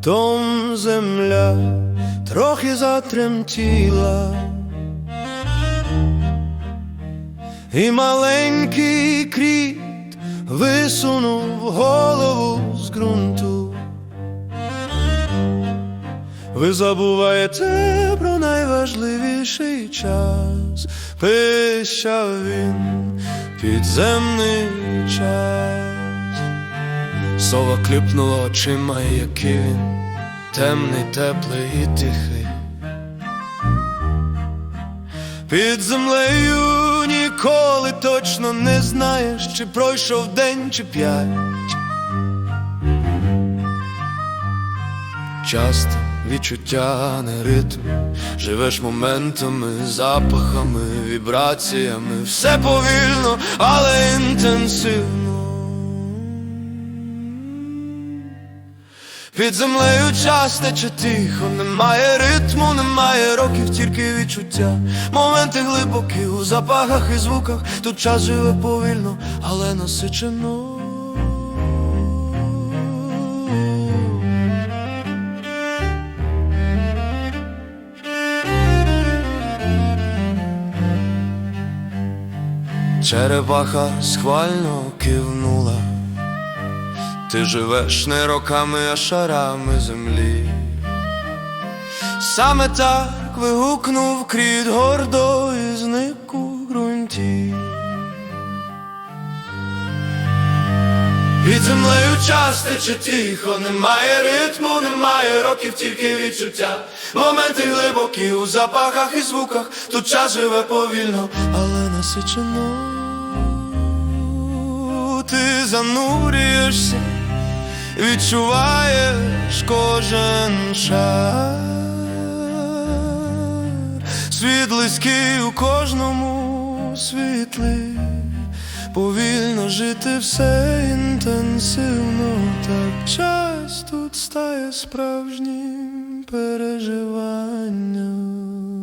раптом земля трохи затремтіла, і маленький кріт висунув голову з ґрунту. Ви забуваєте про найважливіший час, пищав він підземний час. Сова кліпнула очима, який він темний, теплий і тихий. Під землею ніколи точно не знаєш, чи пройшов день, чи п'ять. Часто відчуття не ритм, живеш моментами, запахами, вібраціями, все повільно, але інтенсивно. Під землею час тече тихо, немає ритму, немає років, тільки відчуття. Моменти глибокі у запахах і звуках. Тут час живе повільно, але насичено. Черепаха схвально кивнула. Ти живеш не роками, а шарами землі. Саме так вигукнув кріт гордо і зник у ґрунті. Під землею час тече тихо, немає ритму, немає років, тільки відчуття. Моменти глибокі у запахах і звуках, тут час живе повільно, але насичено. Ти занурюєшся, відчуваєш кожен шар. Світ близький у кожному світлий. Повільно жити все інтенсивно, так час тут стає справжнім переживанням.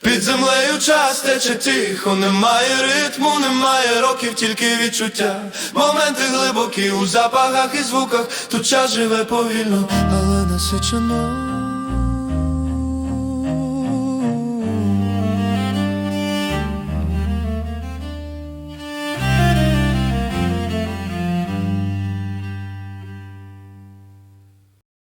Під землею час тече тихо, немає ритму, немає років, тільки відчуття. Моменти глибокі у запахах і звуках, тут час живе повільно, але насичено.